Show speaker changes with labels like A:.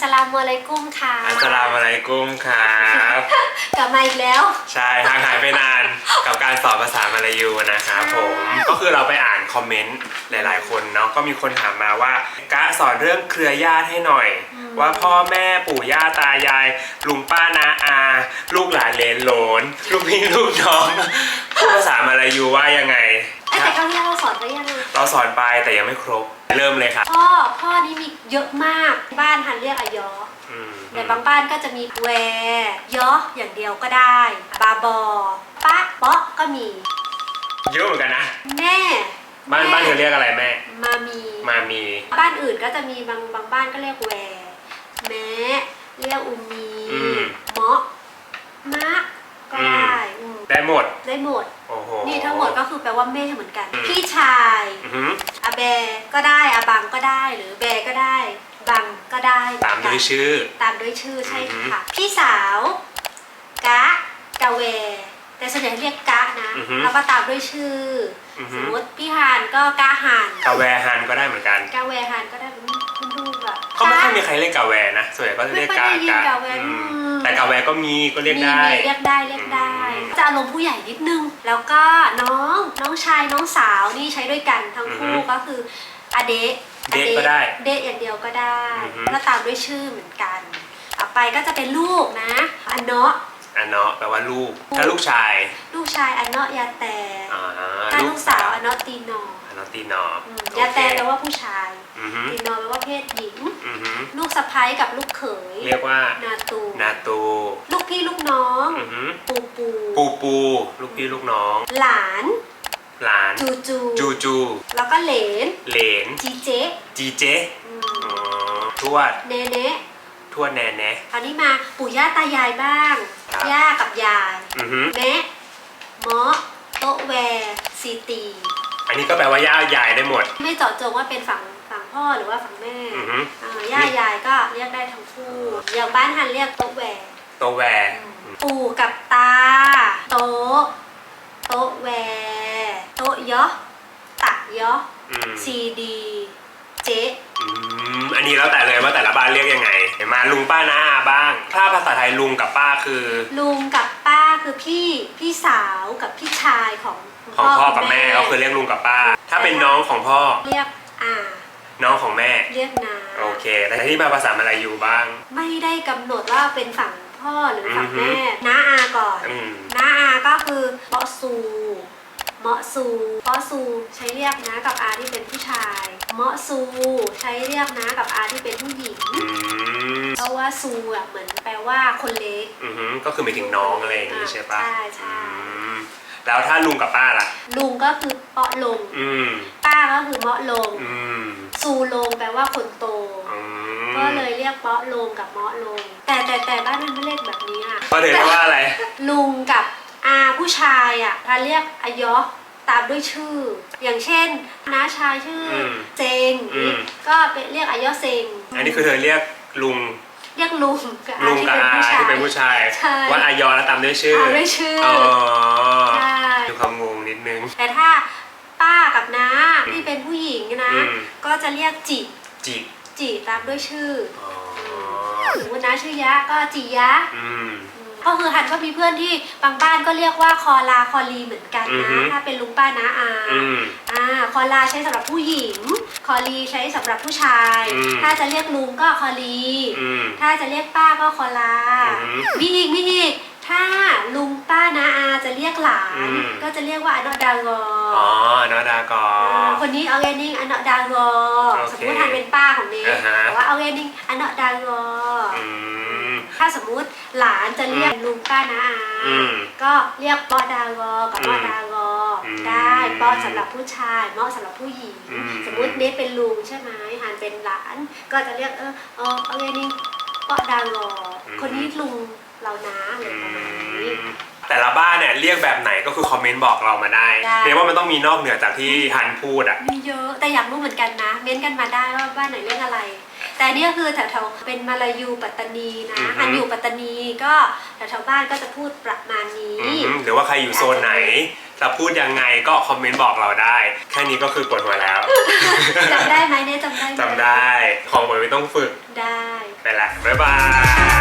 A: สลามุอะลัยกุมค่ะ
B: อัสสลามุอะลัยกุมครับ
A: กลับมาอีกแล้ว
B: ใช่ห่างหายไปนานกับการสอนภาษามาลายูนะครับผม ก็คือเราไปอ่านคอมเมนต์หลาย ๆ คนเนาะก็มีคนถามมาว่ากะสอนเรื่องเครือญาติให้หน่อย ว่าพ่อแม่ปู่ย่าตายาย ลุงป้านาอา ลูกหลานเหลนโหลน ลูกพี่ลูกน้องพูดภาษามาลายูว่ายังไง
A: เอ้ย แต่ครั้งที่แล้วเราสอนไปยัง
B: เราสอนไปแต่ยังไม่ครบ เริ่มเลยครับ
A: พ่อ พ่อนี่มีเยอะมาก บ้านหันเรียกอายอ
B: อืม
A: ในบางบ้านก็จะมีแวร์ยออย่างเดียวก็ได้ บาบอปะเปาะก็มี
B: เยอะเหมือนกันนะ
A: แม่
B: บ้านบ้านเธอเรียกอะไรแม่
A: มามี
B: มามี
A: บ้านอื่นก็จะมีบางบางบ้านก็เรียกแวร์แม้เรียกอุมี
B: อืม
A: เมาะมะก็ได้อืม
B: ได้ หมด
A: ได้หมด
B: โอ้โห
A: นี่ทั้งหมดก็คือแปลว่าแม่เหมือนกัน
B: อืม
A: พี่ชาย
B: อือหือ
A: อาแบก็ได้อาบังก็ได้ หรือแบก็ได้ บังก็ได้
B: ตามด้วยชื่อ
A: ตามด้วยชื่อใช่
B: อือฮึ
A: ค่ะ พี่สาว กะกะเว แต่ส่วนใหญ่เรียกกะนะ
B: อือฮึ
A: แล้วก็ตามด้วยชื่ออ
B: อ
A: ส
B: หื
A: ม
B: อ
A: มติพี่ฮานก็กาฮาน
B: กาแวฮันก็ได้เหมือนกัน
A: กาเวฮานก็ได้
B: ม่ค่อยมีใครเรียกกาแวนะ ส่วนใหญ่ก็จะเรียกกา
A: ไม่ค่อยได้ยิน
B: กากา
A: แว
B: อืม
A: อืม
B: แต่กาแวก็มีก็เรียกได้
A: มีมีเรียกได้เรียกได้
B: อืม
A: จะอารมณ์ผู้ใหญ่นิดนึง แล้วก็น้องน้องชายน้องสาวนี่ใช้ด้วยกันทั้งคู่
B: อือฮึ
A: ก็คืออเดะ
B: เดะก็ได้
A: เดะอย่างเดียวก็ได้
B: อือฮึ
A: แล้วตามด้วยชื่อเหมือนกันต่อไปก็จะเป็นลูกนะอันเนาะ
B: อันเนาะแปลว่าลูก ถ้าลูกชาย
A: ลูกชายอันเนาะยาแต่
B: อ่า
A: ถ้าลูกสาวอันเนาะตีนอ
B: อันเนาะตีนอ
A: อืม
B: โอเค
A: ยาแต่แปลว่าผู้ชาย
B: อ
A: ลูกสะใภ้กับลูกเขย
B: เรียกว่า
A: นาตู
B: นาตู
A: ลูกพี่ลูกน้อง
B: อือหือ
A: ปูปู
B: ปูปูลูกพี่ลูกน้อง
A: หลาน
B: หลาน
A: จูจู
B: จูจู
A: แล้วก็เหลน
B: เหลน
A: จีเจ
B: จีเจ
A: อืม
B: อ๋อทวด
A: เนเน่
B: ทวดแนแนะ
A: คราวนี้มาปู่ย่าตายายบ้าง
B: ครับ
A: ย่ากับยาย
B: อือหือ
A: แม่เมาะโตะแวซีตี
B: อันนี้ก็แปลว่าย่ายายได้หมด
A: ไม่เจาะจงว่าเป็นฝั่งฝั่ง พ่อหรือว่าฝั่งแม่
B: อือหือ
A: อ่าย่ายายก็เรียกได้ทั้งคู่ อย่างบ้านฮันเรียกโต๊ะแว
B: โตแว
A: ปู่กับตา โต๊ะ โต๊ะแวโต๊ะยะตักยะ
B: อืม
A: ซีดี เจ๊
B: อืมอันนี้แล้วแต่เลยว่าแต่ละบ้านเรียกยังไงเห็นมาลุงป้าน้าอาบ้าง ถ้าภาษาไทยลุงกับป้าคือ
A: ลุงกับป้าคือพี่พี่สาวกับพี่ชายของคุณ
B: ของพ่อกับ
A: ณ
B: แม่ก็คือเรียกลุงกับป้า ถ้าเป็นน้องของพ่อ
A: เรียกอา
B: น้องของแม่
A: เรียกนา
B: โอเคแต่ที่มาภาษามาลายูบ้าง
A: ไม่ได้กำหนดว่าเป็นฝั่งพ่อหรือฝั่ง
B: อือฮึ
A: แม่น้าอาก่อน
B: อืม
A: น้าอาก็คือเปาะซูเมาะซูเปาะซูใช้เรียกน้ากับอาที่เป็นผู้ชาย เมาะซูใช้เรียกน้ากับอาที่เป็นผู้หญิง
B: อืม
A: เพราะว่าซูอะเหมือนแปลว่าคนเล็ก
B: อือหือก็คือหมายถึงน้องอะไรอย่างนี้ใช่ปะ
A: ใช่ใช่
B: อืมแล้วถ้าลุงกับป้าล่ะ
A: ลุงก็คือเปาะลง
B: อืม
A: ป้า ก็คือเมาะลง
B: อืม
A: ซูลงแปลว่าคนโต
B: อืม
A: ก็เลยเรียกเปาะลงกับเมาะลง แต่แต่แต่บ้านนั้นไม่เรียกแบบนี้อะ
B: ก็เลยเรียกว่าอะไร
A: ลุงกับอาผู้ชายอะถ้าเรียกอายอตามด้วยชื่อ อย่างเช่นน้าชายชื่ออ
B: ม
A: เจง
B: อืม
A: ก็เป็นเรียกอายอเซง
B: อันนี้คือเธอเรียกลุง
A: เรียกลุงกับอา
B: ลุง
A: ที่
B: กับ
A: เป็น
B: อา
A: ผู้ชาย
B: ที่เป็นผู้ชาย
A: ใช่
B: ว่าอายอแล้วตามด้วยชื่อ
A: ตามด้วยชื่อ
B: อ๋ อ
A: ใช่
B: ดูความงงนิดนึง
A: แต่ถ้า ป้ากับน้าที่เป็นผู้หญิงนะ
B: อืม
A: ก็จะเรียกจิ
B: จิ
A: จิตามด้วยชื่อ
B: อ๋อ
A: สมมติน้าชื่อยะก็จิยะ
B: อืม
A: ก็คือฮันก็มีเพื่อนที่บางบ้านก็เรียกว่าคอลาคอลีเหมือนกัน
B: อือฮึ
A: นะถ้าเป็นลุงป้าน้าอา
B: อืม
A: อ่าคอลาใช้สำหรับผู้หญิง คอลีใช้สำหรับผู้ชาย
B: อืม
A: ถ้าจะเรียกลุงก็คอลี
B: อืม
A: ถ้าจะเรียกป้าก็คอลา
B: อือฮึ
A: มีอีกมีอีก ถ้าลุงป้า ก็จะเรียกว่าอนอดางอ
B: อ๋อนอดากอา
A: คนนี้เอาเรนิ่งอนอดางอ
B: โอเค
A: สมมติทันเป็นป้าของเน
B: อ่าฮะ
A: แต่ว่าเอาเรนิ่งอนอดางออ
B: อืม
A: ถ้าสมมุติหลานจะเรียกลุงป้าน้าอา
B: อืม
A: ก็เรียกปอดางอกับ
B: อืม
A: มอดางออ
B: ม
A: ได้ปอสำหรับผู้ชายมอสำหรับผู้หญิง
B: อืม
A: สมมุติเนทเป็นลุงใช่ไหมหานเป็นหลาน ก็จะเรียกเออเออเอาไงนี่ปอดางออคนนี้ลุงเรานะอะไรประมาณนี้
B: แต่ละบ้านเนี่ยเรียกแบบไหนก็คือคอมเมนต์บอกเรามาได้
A: ได้
B: เรียกว่ามันต้องมีนอกเหนือจากที่ฮันพูดอะ
A: มีเยอะแต่อยากรู้เหมือนกันนะ เม้นต์กันมาได้ว่าบ้านไหนเรียกอะไร แต่เนี่ยคือแถวๆเป็นมาลายูปัตตานีนะ
B: อือฮึ
A: อันอยู่ปัตตานีก็แถวๆบ้านก็จะพูดประมาณนี้
B: อืมหรือว่าใครอยู่โซนไหน จะพูดยังไงก็คอมเมนต์บอกเราได้ แค่นี้ก็คือปวดหัวแล้ว
A: จำได้ไหมเนี่ยจำได้ไหม
B: จำได้ ของผมไม่ต้องฝึก
A: ได้
B: ไปละบ๊ายบาย